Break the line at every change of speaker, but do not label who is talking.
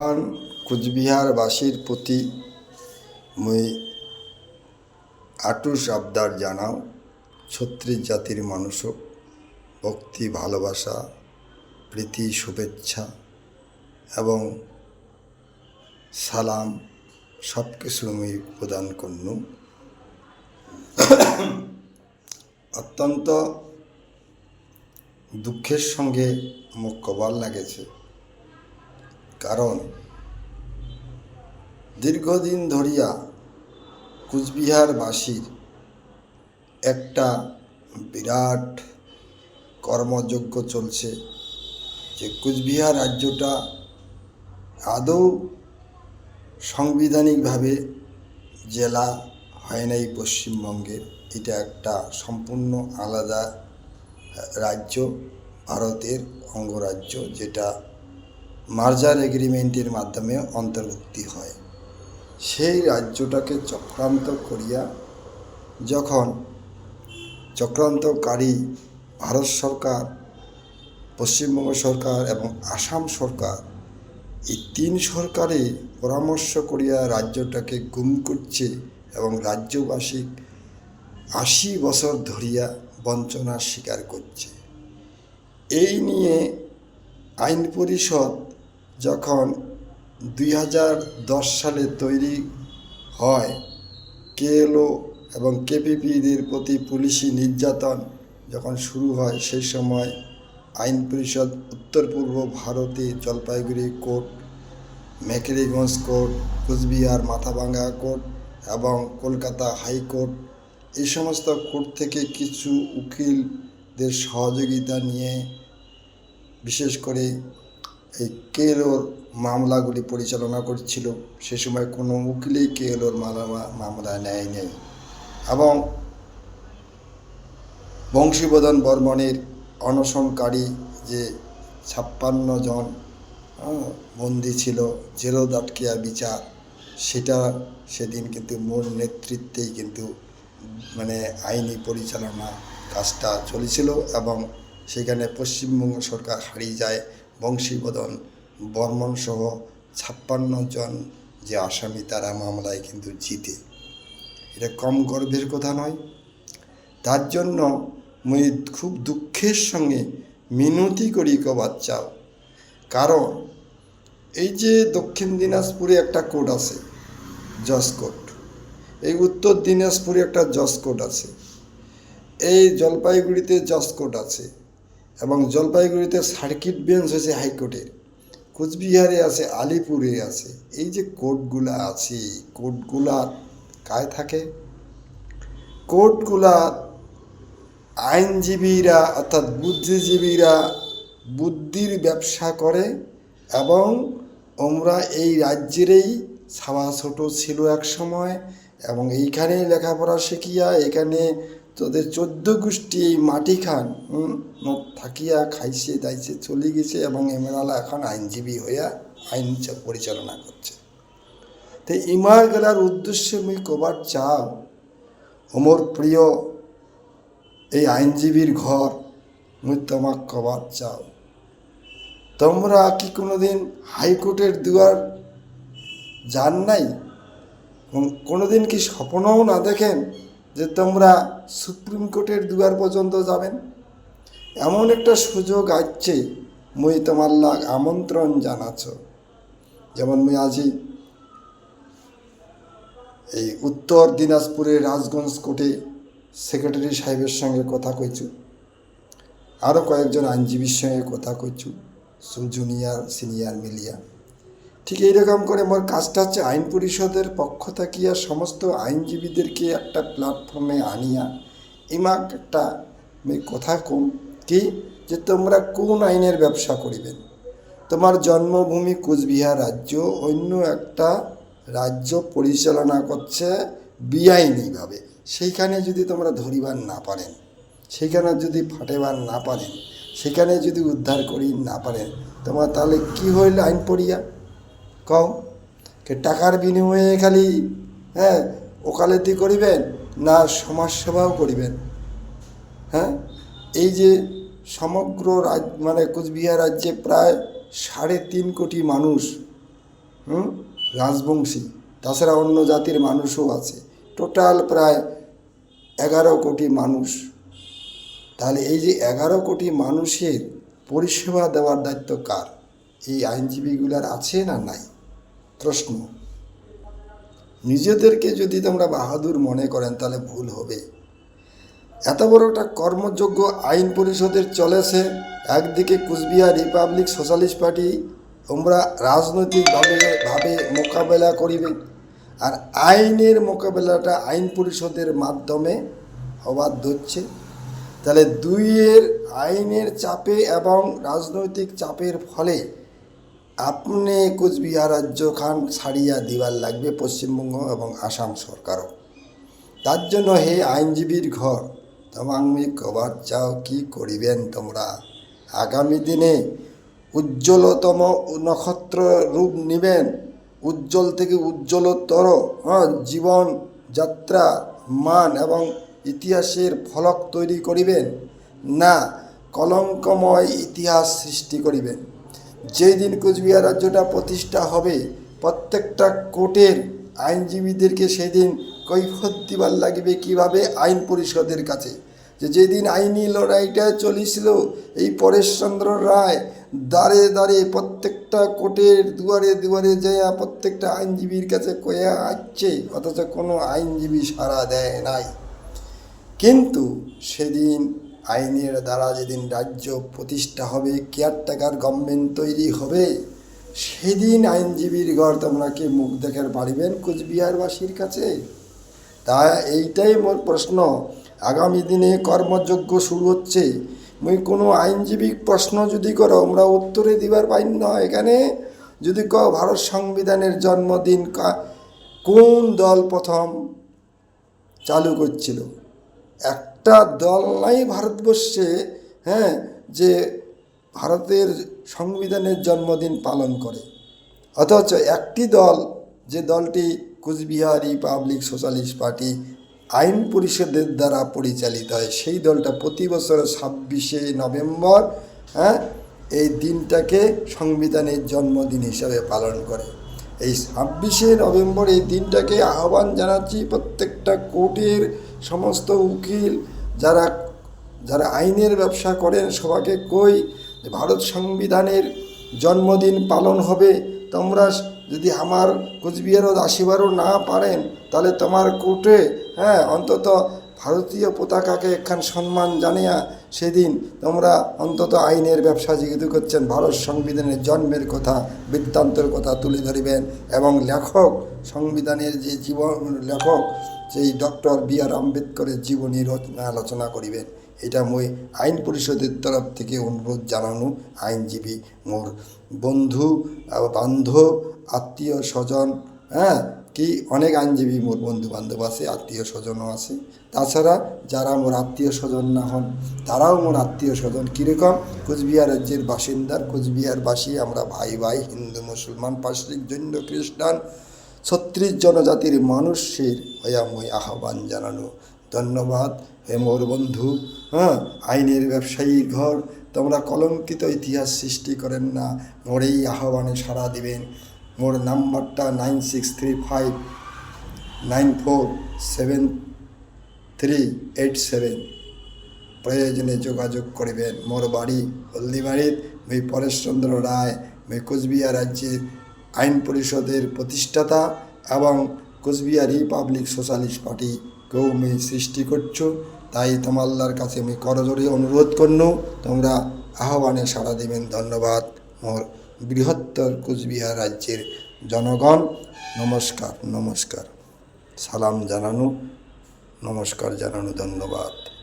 মহান কুচবিহারবাসীর প্রতি মুই আটুস আবদার জানাও, ছত্রিশ জাতির মানুষক ভক্তি, ভালোবাসা, প্রীতি, শুভেচ্ছা এবং সালাম সব কিছু আমি প্রদান করনু। অত্যন্ত দুঃখের সঙ্গে মুখ কবার লাগেছে। কারণ দীর্ঘদিন ধরিয়া কুচবিহারবাসীর একটা বিরাট কর্মযজ্ঞ চলছে যে কুচবিহার রাজ্যটা আদৌ সাংবিধানিকভাবে জেলা হয় নাই পশ্চিমবঙ্গের এটা একটা সম্পূর্ণ আলাদা রাজ্য, ভারতের অঙ্গরাজ্য যেটা মার্জার এগ্রিমেন্টের মাধ্যমে অন্তর্ভুক্তি হয়। সেই রাজ্যটাকে চক্রান্ত করিয়া যখন চক্রান্তকারী ভারত সরকার, পশ্চিমবঙ্গ সরকার এবং আসাম সরকার এই তিন সরকারে পরামর্শ করিয়া রাজ্যটাকে গুম করছে এবং রাজ্যবাসী আশি বছর ধরিয়া বঞ্চনার শিকার করছে। এই নিয়ে আইন পরিষদ যখন দুই হাজার দশ সালে তৈরি হয়, কেএলও এবং কেপিপিদের প্রতি পুলিশি নির্যাতন যখন শুরু হয়, সেই সময় আইন পরিষদ উত্তর পূর্ব ভারতে Jalpaiguri court Mekhliganj court, Coochbehar Mathabhanga court এবং কলকাতা হাইকোর্ট এই সমস্ত কোর্ট থেকে কিছু উকিলদের সহযোগিতা নিয়ে বিশেষ করে এই কেএলওর মামলাগুলি পরিচালনা করছিল, সে সময় কোনো উকিলই কেএলওর মামলা মামলা নেয় নেই। এবং বংশীবদন বর্মনের অনশনকারী যে ছাপ্পান্ন জন বন্দি ছিল জেরো দাটকিয়া বিচার, সেটা সেদিন কিন্তু মূল নেতৃত্বেই কিন্তু মানে আইনি পরিচালনা কাজটা চলেছিল এবং সেখানে পশ্চিমবঙ্গ সরকার হারিয়ে যায়। বংশীবদন বর্মন সহ ছাপ্পান্ন জন যে আসামি, তারা মামলায় কিন্তু জিতে। এটা কম গর্বের কথা নয়। তার জন্য মুই খুব দুঃখের সঙ্গে মিনতি করি কবার চাও কারণ এই যে দক্ষিণ দিনাজপুরে একটা কোর্ট আছে, জজ কোর্ট, এই উত্তর দিনাজপুরে একটা জজ কোর্ট আছে, এই জলপাইগুড়িতে জজ কোর্ট আছে এবং জলপাইগুড়িতে সার্কিট বেঞ্চ হয়েছে হাইকোর্টের কোচবিহারে আছে, আলিপুরে আছে। এই যে কোর্টগুলা আছে, কোর্টগুলা কায় থাকে? কোর্টগুলা আইনজীবীরা অর্থাৎ বুদ্ধিজীবীরা বুদ্ধির ব্যবসা করে এবং আমরা এই রাজ্যেরই ছাওয়া ছোট ছিল এক সময় এবং এইখানেই লেখাপড়া শিখিয়া এখানে তোদের চোদ্দ গোষ্ঠী এই মাটি খান ন- থাকিয়া খাইছে, দাইছে, চলে গেছে এবং এমরালা এখন আইনজীবী হইয়া আইন পরিচালনা করছে। তো ইমার গেলার উদ্দেশ্যে মুই কবার চাও, ওমর প্রিয়, এই আইনজীবীর ঘর মুই তোমাক কবার চাও? তোমরা কি কোনোদিন হাইকোর্টের দুয়ার যান নাই? কোনোদিন কি স্বপ্নও না দেখেন? যে তোমরা সুপ্রিম কোর্টের দুয়ার পর্যন্ত যাবেন, এমন একটা সুযোগ আসছে মুই তোমার লাগ আমন্ত্রণ জানাচ্ছ। যেমন মুই আজি এই উত্তর দিনাজপুরের রাজগঞ্জ কোর্টে সেক্রেটারি সাহেবের সঙ্গে কথা কইছু আরও কয়েকজন আইনজীবীর সঙ্গে কথা কইছু জুনিয়র সিনিয়র মিলিয়া। ঠিক এইরকম করে মোর কাজটা হচ্ছে আইন পরিষদের পক্ষ থাকিয়া সমস্ত আইনজীবীদেরকে একটা প্ল্যাটফর্মে আনিয়া ইমাক একটা কথা কম কি যে তোমরা কোন আইনের ব্যবসা করিবেন তোমার জন্মভূমি কোচবিহার রাজ্য, অন্য একটা রাজ্য পরিচালনা করছে বেআইনিভাবে। সেইখানে যদি তোমরা ধরিবার না পারেন সেখানে যদি ফাটেবার না পারেন সেখানে যদি উদ্ধার করি না পারেন, তোমার তাহলে কি হইল আইন পড়িয়া? কও কে টাকার বিনিময়ে খালি হ্যাঁ ওকালতি করিবেন না সমাজসেবাও করিবেন? হ্যাঁ? এই যে সমগ্র রাজ মানে কোচবিহার রাজ্যে প্রায় সাড়ে তিন কোটি মানুষ, হুম, রাজবংশী, তাছাড়া অন্য জাতির মানুষও আছে। টোটাল প্রায় এগারো কোটি মানুষ। তাহলে এই যে এগারো কোটি মানুষের পরিষেবা দেওয়ার দায়িত্ব কার? এই আইনজীবীগুলার আছে না নাই? প্রশ্ন। নিজেদেরকে যদি তোমরা বাহাদুর মনে করেন, তাহলে ভুল হবে। এত বড় একটা কর্মযোগ্য আইন পরিষদের চলেছে। একদিকে কুচবিহার রিপাবলিক সোশ্যালিস্ট পার্টি তোমরা রাজনৈতিকভাবে, ভাবে মোকাবেলা করিবে, আর আইনের মোকাবেলাটা আইন পরিষদের মাধ্যমে হবার ধরছে তাহলে দুইয়ের আইনের চাপে এবং রাজনৈতিক চাপের ফলে আপনি কুচবিহার রাজ্য খান ছাড়িয়া দিবার লাগবে পশ্চিমবঙ্গ এবং আসাম সরকারও। তার জন্য হে আইনজীবীর ঘর তোমামি কবার চাও কি করিবেন তোমরা? আগামী দিনে উজ্জ্বলতম নক্ষত্র রূপ নিবেন। উজ্জ্বল থেকে উজ্জ্বলতর হ্যাঁ জীবন, যাত্রা, মান এবং ইতিহাসের ফলক তৈরি করিবেন। না, কলঙ্কময় ইতিহাস সৃষ্টি করিবেন। যেই দিন কুচবিহার রাজ্যটা প্রতিষ্ঠা হবে, প্রত্যেকটা কোর্টের আইনজীবীদেরকে সেদিন কৈফত দিবার লাগবে কীভাবে আইন পরিষদের কাছে। যে যেদিন আইনি লড়াইটা চলিছিল, এই পরেশচন্দ্র রায় দাঁড়ে দাঁড়ে প্রত্যেকটা কোর্টের দুয়ারে দুয়ারে যায় প্রত্যেকটা আইনজীবীর কাছে কয়া আসছে, অথচ কোনো আইনজীবী সাড়া দেয় নাই। কিন্তু সেদিন আইনের দ্বারা যেদিন রাজ্য প্রতিষ্ঠা হবে, কেয়ারটেকার গভর্নমেন্ট তৈরি হবে, সেদিন আইনজীবীর ঘর তোমরা কি মুখ দেখার পারিবেন কুচবিহারবাসীর কাছে? তা এইটাই মোর প্রশ্ন। আগামী দিনে কর্মযজ্ঞ শুরু হচ্ছে। মুই কোনো আইনজীবী প্রশ্ন যদি করো, আমরা উত্তরে দিবার পাইন না এখানে যদি ক ভারত সংবিধানের জন্মদিন কোন দল প্রথম চালু করছিল? একটা দল নাই ভারতবর্ষে হ্যাঁ যে ভারতের সংবিধানের জন্মদিন পালন করে। অথচ একটি দল, যে দলটি কুচবিহার রিপাবলিক সোশ্যালিস্ট পার্টি আইন পরিষদের দ্বারা পরিচালিত হয়, সেই দলটা প্রতি বছর ছাব্বিশে নভেম্বর হ্যাঁ এই দিনটাকে সংবিধানের জন্মদিন হিসাবে পালন করে। এই ছাব্বিশে নভেম্বর এই দিনটাকে আহ্বান জানাচ্ছি প্রত্যেকটা কোর্টের সমস্ত উকিল যারা যারা আইনের ব্যবসা করেন সবাকে কই ভারত সংবিধানের জন্মদিন পালন হবে। তোমরা যদি আমার কোচবিহারও আসিবারও না পারেন, তাহলে তোমার কোর্টে হ্যাঁ অন্তত ভারতীয় পতাকাকে একখান সম্মান জানিয়া সেদিন তোমরা অন্তত আইনের ব্যবসা যেহেতু করছেন, ভারত সংবিধানের জন্মের কথা, বৃত্তান্তের কথা তুলে ধরিবেন এবং লেখক সংবিধানের যে জীবন, লেখক সেই ডক্টর বি আর আম্বেদকরের জীবনী রচনা আলোচনা করিবেন। এটা মই আইন পরিষদের তরফ থেকে অনুরোধ জানানো আইনজীবী মোর বন্ধু, বান্ধব, আত্মীয় স্বজন হ্যাঁ কি অনেক আইনজীবী মোর বন্ধু বান্ধব আছে, আত্মীয় স্বজনও আছে। তাছাড়া যারা মোর আত্মীয় স্বজন না হন, তারাও মোর আত্মীয় স্বজন। কীরকম? কোচবিহার রাজ্যের বাসিন্দার কোচবিহারবাসী, আমরা ভাই ভাই, হিন্দু, মুসলমান পার্শ্বিক জৈন, খ্রিস্টান, ছত্রিশ জনজাতির মানুষের হইয়া মই আহ্বান জানানো। ধন্যবাদ। হে মোর বন্ধু হ্যাঁ আইনের ব্যবসায়ীর ঘর, তোমরা কলঙ্কিত ইতিহাস সৃষ্টি করেন না, মোর এই আহ্বানে সাড়া দিবেন। মোর নাম্বারটা nine six three five nine four seven three eight seven. প্রয়োজনে যোগাযোগ করিবেন। মোর বাড়ি হলদিবাড়ির মই পরেশচন্দ্র রায়। মই কোচবিহার রাজ্যের আইন পরিষদের প্রতিষ্ঠাতা এবং কোচবিহার রিপাবলিক সোশ্যালিস্ট পার্টি কেউ আমি সৃষ্টি করছ, তাই তোমাল্লার কাছে আমি করজোরে অনুরোধ করনু। তোমরা আহ্বানে সাড়া দিবেন। ধন্যবাদ। মোর বৃহত্তর কুচবিহার রাজ্যের জনগণ নমস্কার নমস্কার। সালাম জানানো নমস্কার জানানো ধন্যবাদ।